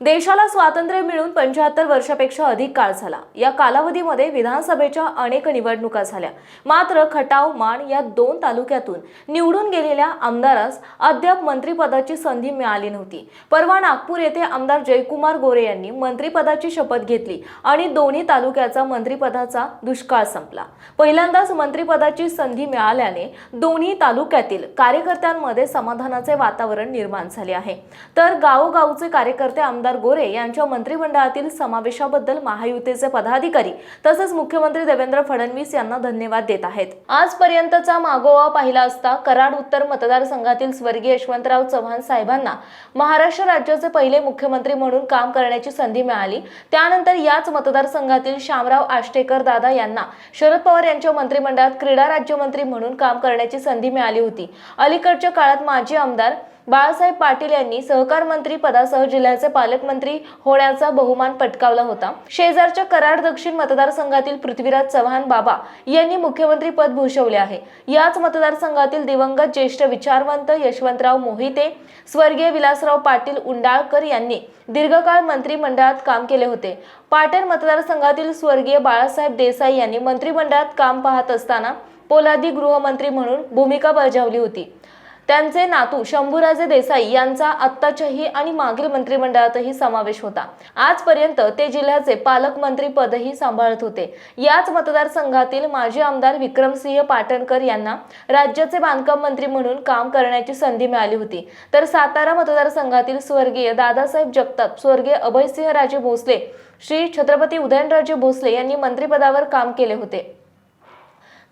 देशाला स्वातंत्र्य मिळून पंच्याहत्तर वर्षापेक्षा अधिक काळ झाला. या कालावधीमध्ये विधानसभेच्या अनेक निवडणुका झाल्या. मात्र खटाव मान या दोन तालुक्यातून निवडून गेलेल्या आमदारास अद्याप मंत्रिपदाची संधी मिळाली नव्हती. परवा नागपूर येथे आमदार जयकुमार गोरे यांनी मंत्रिपदाची शपथ घेतली आणि दोन्ही तालुक्याचा मंत्रिपदाचा दुष्काळ संपला. पहिल्यांदाच मंत्रिपदाची संधी मिळाल्याने दोन्ही तालुक्यातील कार्यकर्त्यांमध्ये समाधानाचे वातावरण निर्माण झाले आहे. तर गावोगावचे कार्यकर्ते आमदार गोरे यांच्या मंत्रिमंडळातील समावेशाबद्दल महायुतीचे पदाधिकारी तसंच मुख्यमंत्री देवेंद्र फडणवीस यांना धन्यवाद देत आहेत. आजपर्यंतचा मागोवा पाहिला असता कराड उत्तर मतदारसंघातील स्वर्गीय यशवंतराव चव्हाण साहेबांना महाराष्ट्र राज्याचे पहिले मुख्यमंत्री म्हणून काम करण्याची संधी मिळाली. त्यानंतर याच मतदारसंघातील शामराव आष्टेकर दादा यांना शरद पवार यांच्या मंत्रिमंडळात क्रीडा राज्यमंत्री म्हणून काम करण्याची संधी मिळाली होती. अलीकडच्या काळात माजी आमदार बाळासाहेब पाटील यांनी सहकार मंत्री पदासह जिल्ह्याचे पालकमंत्री होण्याचा बहुमान पटकावला होता. शेजारच्या कराड दक्षिण मतदारसंघातील पृथ्वीराज चव्हाण बाबा यांनी मुख्यमंत्री पद भूषवले आहे. याच मतदारसंघातील दिवंगत ज्येष्ठ विचारवंत यशवंतराव मोहिते स्वर्गीय विलासराव पाटील उंडाळकर यांनी दीर्घकाळ मंत्रिमंडळात काम केले होते. पाटण मतदारसंघातील स्वर्गीय बाळासाहेब देसाई यांनी मंत्रिमंडळात काम पाहत असताना पोलादी गृहमंत्री म्हणून भूमिका बजावली होती. त्यांचे नातू शंभूराजे देसाई यांचा आत्ताच्याही आणि मागील मंत्रिमंडळातही समावेश होता. आजपर्यंत ते जिल्ह्याचे पालकमंत्री पदही सांभाळत होते. याच मतदारसंघातील माजी आमदार विक्रमसिंह पाटणकर यांना राज्याचे बांधकाम मंत्री म्हणून काम करण्याची संधी मिळाली होती. तर सातारा मतदारसंघातील स्वर्गीय दादासाहेब जगताप स्वर्गीय अभयसिंह राजे भोसले श्री छत्रपती उदयनराजे भोसले यांनी मंत्रिपदावर काम केले होते.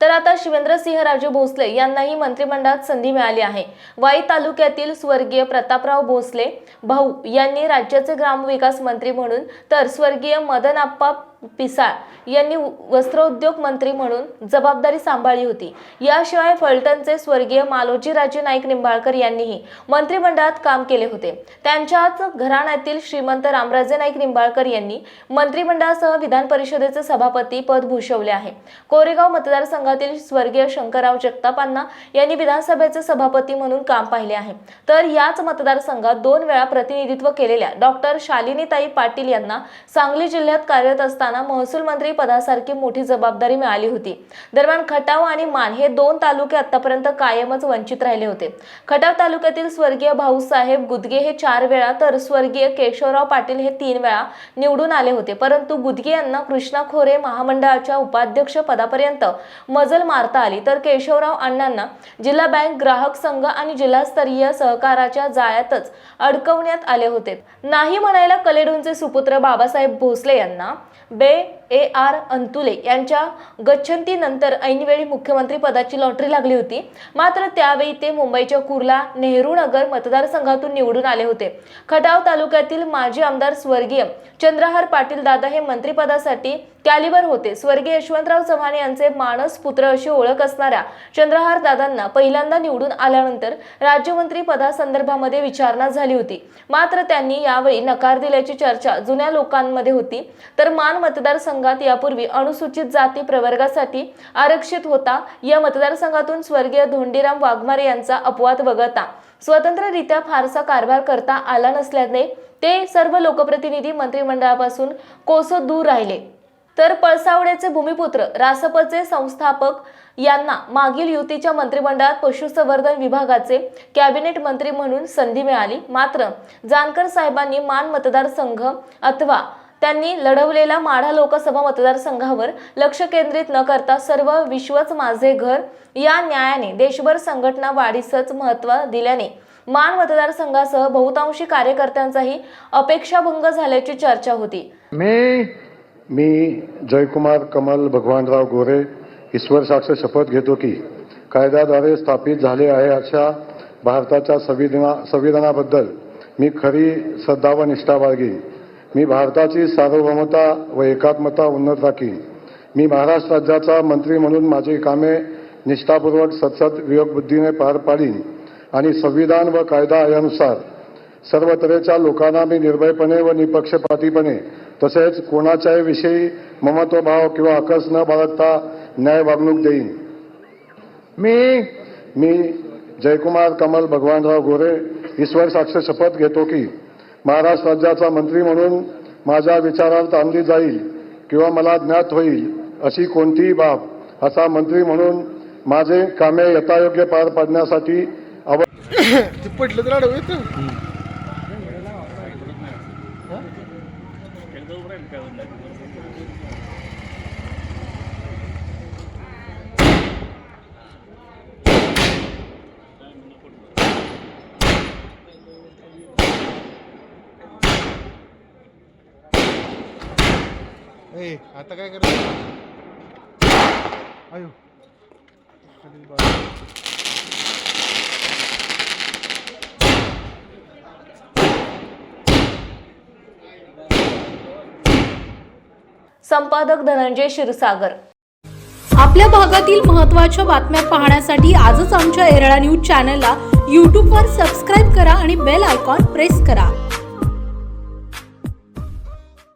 तर आता शिवेंद्रसिंह राजे भोसले यांनाही मंत्रिमंडळात संधी मिळाली आहे. वाई तालुक्यातील स्वर्गीय प्रतापराव भोसले भाऊ यांनी राज्याचे ग्रामविकास मंत्री म्हणून तर स्वर्गीय मदनप्पा पिसाळ यांनी वस्त्रोद्योग मंत्री म्हणून जबाबदारी सांभाळली होती. याशिवाय फलटणचे स्वर्गीय मालोजी राजे नाईक निंबाळकर यांनीही मंत्रिमंडळात काम केले होते. त्यांच्याच घराण्यातील श्रीमंत रामराजे नाईक निंबाळकर यांनी मंत्रिमंडळासह विधान परिषदेचे सभापती पद भूषवले आहे. कोरेगाव मतदारसंघातील स्वर्गीय शंकरराव जगतापांना यांनी विधानसभेचे सभापती म्हणून काम पाहिले आहे. तर याच मतदारसंघात दोन वेळा प्रतिनिधित्व केलेल्या डॉक्टर शालिनीताई पाटील यांना सांगली जिल्ह्यात कार्यरत असताना असताना महसूल मंत्री पदासारखी मोठी जबाबदारी मिळाली होती. दरम्यान खटाव आणि मान हे दोन तालुके आतापर्यंत कायमच वंचित राहिले होते. खटाव तालुक्यातील स्वर्गीय भाऊसाहेब गुदगे हे चार वेळा तर स्वर्गीय केशवराव पाटील हे तीन वेळा निवडून आले होते. परंतु गुदगे यांना कृष्णा खोरे महामंडळाच्या उपाध्यक्ष पदापर्यंत मजल मारता आली. तर केशवराव अण्णांना जिल्हा बँक ग्राहक संघ आणि जिल्हास्तरीय सहकाराच्या जाळ्यातच अडकवण्यात आले होते. नाही म्हणायला कलेडूंचे सुपुत्र बाबासाहेब भोसले यांना B ए आर अंतुले यांच्या गच्छंतीनंतर ऐनवेळी मुख्यमंत्री पदाची लॉटरी लागली होती. मात्र त्यावेळी ते मुंबईच्या कुर्ला नेहरू नगर मतदारसंघातून निवडून आले होते. खटाव तालुक्यातील माजी आमदार स्वर्गीय चंद्रहार पाटील दादा हे मंत्रिपदासाठी कॅलिबर होते. स्वर्गीय यशवंतराव चव्हाण यांचे मानस पुत्र अशी ओळख असणाऱ्या चंद्रहार दादांना पहिल्यांदा निवडून आल्यानंतर राज्यमंत्री पदासंदर्भामध्ये विचारणा झाली होती. मात्र त्यांनी यावेळी नकार दिल्याची चर्चा जुन्या लोकांमध्ये होती. तर मान मतदारसंघात यापूर्वी अनुसूचित जाती प्रवर्गासाठी आरक्षित होता. या मतदारसंघातून स्वर्गीय धोंडीराम वाघमारे यांचा अपवाद वगळता. स्वतंत्ररित्या फारसा कारभार करता आला नसल्याने ते सर्व लोकप्रतिनिधी मंत्रिमंडळापासून कोसत दूर राहिले. तर पळसावड्याचे भूमिपुत्र रासपचे संस्थापक यांना मागील युतीच्या मंत्रिमंडळात पशुसंवर्धन विभागाचे कॅबिनेट मंत्री म्हणून संधी मिळाली. मात्र जानकर साहेबांनी मान मतदारसंघ अथवा त्यांनी लढवलेला माढा लोकसभा मतदारसंघावर लक्ष केंद्रित न करता सर्व विश्वच माझे घर या न्यायाने देशभर संघटना वाढीसच महत्त्व दिल्याने मान मतदारसंघासह बहुतांशी कार्यकर्त्यांचाही अपेक्षाभंग झाल्याची चर्चा होती. मी मी जयकुमार कमल भगवानराव गोरे ईश्वर साक्ष शपथ घेतो की कायद्याद्वारे स्थापित झाले आहे अशा भारताच्या संविधाना संविधानाबद्दल मी खरी श्रद्धा व निष्ठा बाळगीन. मी भारताची सार्वभौमता व एकात्मता उन्नत राखीन मी महाराष्ट्र राज्याचा मंत्री म्हणून माझी कामे निष्ठापूर्वक सतसत विवेकबुद्धीने पार पाडीन आणि संविधान व कायदा यानुसार सर्व तऱ्हेच्या लोकांना मी निर्भयपणे व निपक्षपातीपणे तसेच कोणाच्याही विषयी ममत्वभाव किंवा आकस न बाळगता न्याय वागणूक देईन. मी मी जयकुमार कमल भगवानराव गोरे ईश्वर साक्ष शपथ घेतो की महाराष्ट्र राज्याचा मंत्री म्हणून माझ्या विचारार्थ आणली जाईल किंवा मला ज्ञात होईल अशी कोणतीही बाब असा मंत्री म्हणून माझे कामे यथायोग्य पार पाडण्यासाठी आव ते पडलं तर अडव येतं. ए आता काय करायचं आयो. संपादक धनंजय क्षीरसागर. आपल्या भागातील महत्त्वाच्या बातम्या पाहण्यासाठी आजच आमच्या एरळा न्यूज चॅनलला यूट्यूबवर सबस्क्राईब करा आणि बेल आयकॉन प्रेस करा.